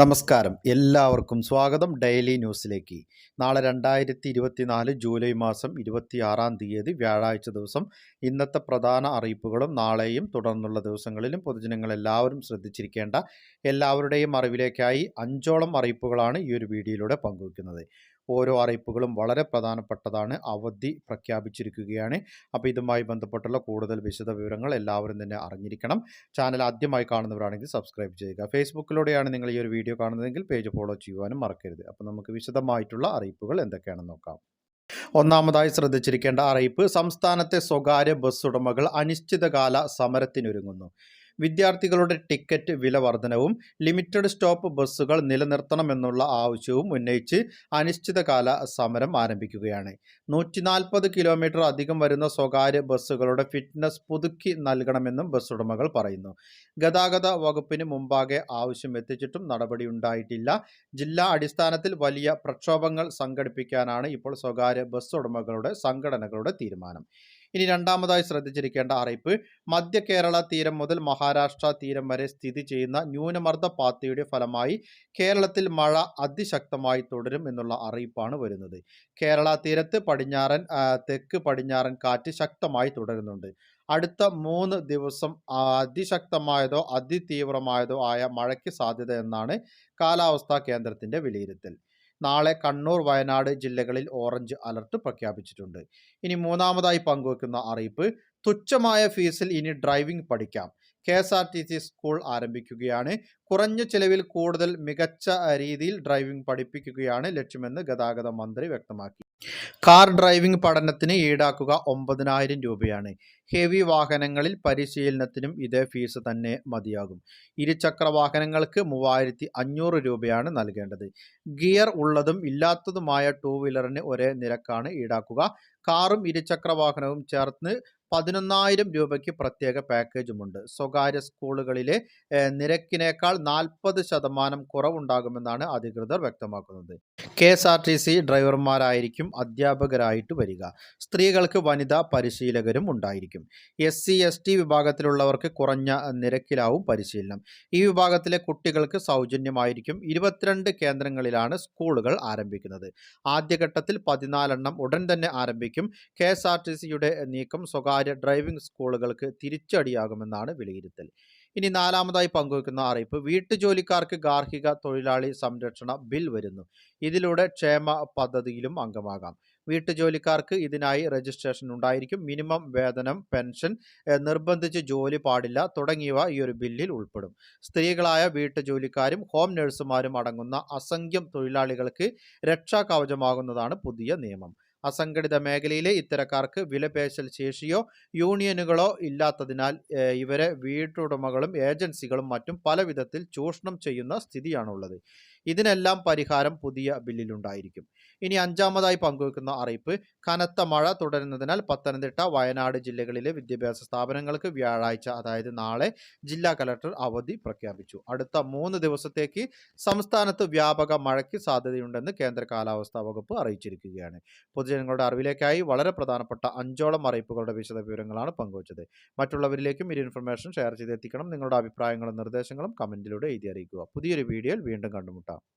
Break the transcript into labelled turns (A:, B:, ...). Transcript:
A: നമസ്കാരം എല്ലാവർക്കും സ്വാഗതം ഡെയിലി ന്യൂസിലേക്ക് നാളെ രണ്ടായിരത്തി ഇരുപത്തിനാല് ജൂലൈ മാസം ഇരുപത്തിയാറാം തീയതി വ്യാഴാഴ്ച ദിവസം ഇന്നത്തെ പ്രധാന അറിയിപ്പുകളും നാളെയും തുടർന്നുള്ള ദിവസങ്ങളിലും പൊതുജനങ്ങൾ എല്ലാവരും ശ്രദ്ധിച്ചിരിക്കേണ്ട എല്ലാവരുടെയും അറിവിലേക്കായി അഞ്ചോളം അറിയിപ്പുകളാണ് ഈ ഒരു വീഡിയോയിലൂടെ പങ്കുവയ്ക്കുന്നത് ഓരോ അറിയിപ്പുകളും വളരെ പ്രധാനപ്പെട്ടതാണ് അവധി പ്രഖ്യാപിച്ചിരിക്കുകയാണ് അപ്പോൾ ഇതുമായി ബന്ധപ്പെട്ടുള്ള കൂടുതൽ വിശദ വിവരങ്ങൾ എല്ലാവരും തന്നെ അറിഞ്ഞിരിക്കണം ചാനൽ ആദ്യമായി കാണുന്നവരാണെങ്കിൽ സബ്സ്ക്രൈബ് ചെയ്യുക ഫേസ്ബുക്കിലൂടെയാണ് നിങ്ങൾ ഈ ഒരു വീഡിയോ കാണുന്നതെങ്കിൽ പേജ് ഫോളോ ചെയ്യുവാനും മറക്കരുത് അപ്പോൾ നമുക്ക് വിശദമായിട്ടുള്ള അറിയിപ്പുകൾ എന്തൊക്കെയാണെന്ന് നോക്കാം ഒന്നാമതായി ശ്രദ്ധിച്ചിരിക്കേണ്ട അറിയിപ്പ് സംസ്ഥാനത്തെ സ്വകാര്യ ബസ് ഉടമകൾ അനിശ്ചിതകാല സമരത്തിനൊരുങ്ങുന്നു വിദ്യാർത്ഥികളുടെ ടിക്കറ്റ് വില വർധനവും ലിമിറ്റഡ് സ്റ്റോപ്പ് ബസ്സുകൾ നിലനിർത്തണമെന്നുള്ള ആവശ്യവും ഉന്നയിച്ച് അനിശ്ചിതകാല സമരം ആരംഭിക്കുകയാണ് നൂറ്റി കിലോമീറ്റർ അധികം വരുന്ന സ്വകാര്യ ബസ്സുകളുടെ ഫിറ്റ്നസ് പുതുക്കി നൽകണമെന്നും ബസ് ഉടമകൾ പറയുന്നു ഗതാഗത വകുപ്പിന് മുമ്പാകെ ആവശ്യം എത്തിച്ചിട്ടും നടപടി ഉണ്ടായിട്ടില്ല ജില്ലാ അടിസ്ഥാനത്തിൽ വലിയ പ്രക്ഷോഭങ്ങൾ സംഘടിപ്പിക്കാനാണ് ഇപ്പോൾ സ്വകാര്യ ബസ് ഉടമകളുടെ സംഘടനകളുടെ തീരുമാനം ഇനി രണ്ടാമതായി ശ്രദ്ധിച്ചിരിക്കേണ്ട അറിയിപ്പ് മധ്യ കേരള തീരം മുതൽ മഹാരാഷ്ട്ര തീരം വരെ സ്ഥിതി ചെയ്യുന്ന ന്യൂനമർദ്ദ പാത്തിയുടെ ഫലമായി കേരളത്തിൽ മഴ അതിശക്തമായി തുടരും എന്നുള്ള അറിയിപ്പാണ് വരുന്നത് കേരള തീരത്ത് പടിഞ്ഞാറൻ തെക്ക് പടിഞ്ഞാറൻ കാറ്റ് ശക്തമായി തുടരുന്നുണ്ട് അടുത്ത മൂന്ന് ദിവസം അതിശക്തമായതോ അതിതീവ്രമായതോ ആയ മഴയ്ക്ക് സാധ്യത എന്നാണ് കാലാവസ്ഥാ കേന്ദ്രത്തിൻ്റെ വിലയിരുത്തൽ നാളെ കണ്ണൂർ വയനാട് ജില്ലകളിൽ ഓറഞ്ച് അലർട്ട് പ്രഖ്യാപിച്ചിട്ടുണ്ട് ഇനി മൂന്നാമതായി പങ്കുവെക്കുന്ന അറിയിപ്പ് തുച്ഛമായ ഫീസിൽ ഇനി ഡ്രൈവിംഗ് പഠിക്കാം K S R T C school ആരംഭിക്കുകയാണ് കുറഞ്ഞ ചിലവിൽ കൂടുതൽ മികച്ച രീതിയിൽ ഡ്രൈവിംഗ് പഠിപ്പിക്കുകയാണ് ലക്ഷ്യമെന്ന് ഗതാഗത മന്ത്രി വ്യക്തമാക്കി കാർ ഡ്രൈവിംഗ് പഠനത്തിന് ഈടാക്കുക ഒമ്പതിനായിരം രൂപയാണ് ഹെവി വാഹനങ്ങളിൽ പരിശീലനത്തിനും ഇതേ ഫീസ് തന്നെ മതിയാകും ഇരുചക്ര വാഹനങ്ങൾക്ക് മൂവായിരത്തി അഞ്ഞൂറ് രൂപയാണ് നൽകേണ്ടത് ഗിയർ ഉള്ളതും ഇല്ലാത്തതുമായ ടൂ വീലറിന് ഒരേ നിരക്കാണ് ഈടാക്കുക കാറും വാഹനവും ചേർന്ന് പതിനൊന്നായിരം രൂപയ്ക്ക് പ്രത്യേക പാക്കേജുമുണ്ട് സ്വകാര്യ സ്കൂളുകളിലെ നിരക്കിനേക്കാൾ നാൽപ്പത് ശതമാനം കുറവുണ്ടാകുമെന്നാണ് അധികൃതർ വ്യക്തമാക്കുന്നത് K S R T C ഡ്രൈവർമാരായിരിക്കും അധ്യാപകരായിട്ട് വരിക സ്ത്രീകൾക്ക് വനിതാ പരിശീലകരും ഉണ്ടായിരിക്കും എസ് സി എസ് ടി വിഭാഗത്തിലുള്ളവർക്ക് കുറഞ്ഞ നിരക്കിലാവും പരിശീലനം ഈ വിഭാഗത്തിലെ കുട്ടികൾക്ക് സൗജന്യമായിരിക്കും ഇരുപത്തിരണ്ട് കേന്ദ്രങ്ങളിലാണ് സ്കൂളുകൾ ആരംഭിക്കുന്നത് ആദ്യഘട്ടത്തിൽ പതിനാലെണ്ണം ഉടൻ തന്നെ ആരംഭിക്കും ആരംഭിക്കും കെ എസ് ആർ ടി സിയുടെ നീക്കം സ്വകാര്യ ഡ്രൈവിംഗ് സ്കൂളുകൾക്ക് തിരിച്ചടിയാകുമെന്നാണ് വിലയിരുത്തൽ ഇനി നാലാമതായി പങ്കുവയ്ക്കുന്ന അറിയിപ്പ് വീട്ടുജോലിക്കാർക്ക് ഗാർഹിക തൊഴിലാളി സംരക്ഷണ ബിൽ വരുന്നു ഇതിലൂടെ ക്ഷേമ പദ്ധതിയിലും അംഗമാകാം വീട്ടുജോലിക്കാർക്ക് ഇതിനായി രജിസ്ട്രേഷൻ ഉണ്ടായിരിക്കും മിനിമം വേതനം പെൻഷൻ നിർബന്ധിച്ച് ജോലി പാടില്ല തുടങ്ങിയവ ഈ ഒരു ബില്ലിൽ ഉൾപ്പെടും സ്ത്രീകളായ വീട്ടുജോലിക്കാരും ഹോം നഴ്സുമാരും അടങ്ങുന്ന അസംഖ്യം തൊഴിലാളികൾക്ക് രക്ഷാകവചമാകുന്നതാണ് പുതിയ നിയമം അസംഘടിത മേഖലയിലെ ഇത്തരക്കാർക്ക് വിലപേശൽ ശേഷിയോ യൂണിയനുകളോ ഇല്ലാത്തതിനാൽ ഇവരെ വീട്ടുടമകളും ഏജൻസികളും മറ്റും പല ചൂഷണം ചെയ്യുന്ന സ്ഥിതിയാണുള്ളത് ഇതിനെല്ലാം പരിഹാരം പുതിയ ബില്ലിലുണ്ടായിരിക്കും ഇനി അഞ്ചാമതായി പങ്കുവെക്കുന്ന അറിയിപ്പ് കനത്ത മഴ തുടരുന്നതിനാൽ പത്തനംതിട്ട വയനാട് ജില്ലകളിലെ വിദ്യാഭ്യാസ സ്ഥാപനങ്ങൾക്ക് വ്യാഴാഴ്ച അതായത് നാളെ ജില്ലാ കലക്ടർ അവധി പ്രഖ്യാപിച്ചു അടുത്ത മൂന്ന് ദിവസത്തേക്ക് സംസ്ഥാനത്ത് വ്യാപക മഴയ്ക്ക് സാധ്യതയുണ്ടെന്ന് കേന്ദ്ര കാലാവസ്ഥാ വകുപ്പ് അറിയിച്ചിരിക്കുകയാണ് പൊതുജനങ്ങളുടെ അറിവിലേക്കായി വളരെ പ്രധാനപ്പെട്ട അഞ്ചോളം അറിയിപ്പുകളുടെ വിശദ വിവരങ്ങളാണ് പങ്കുവച്ചത് മറ്റുള്ളവരിലേക്കും ഈ ഇൻഫർമേഷൻ ഷെയർ ചെയ്തെത്തിക്കണം നിങ്ങളുടെ അഭിപ്രായങ്ങളും നിർദ്ദേശങ്ങളും കമന്റിലൂടെ എഴുതി അറിയിക്കുക പുതിയൊരു വീഡിയോയിൽ വീണ്ടും കണ്ടുമുട്ടാം está.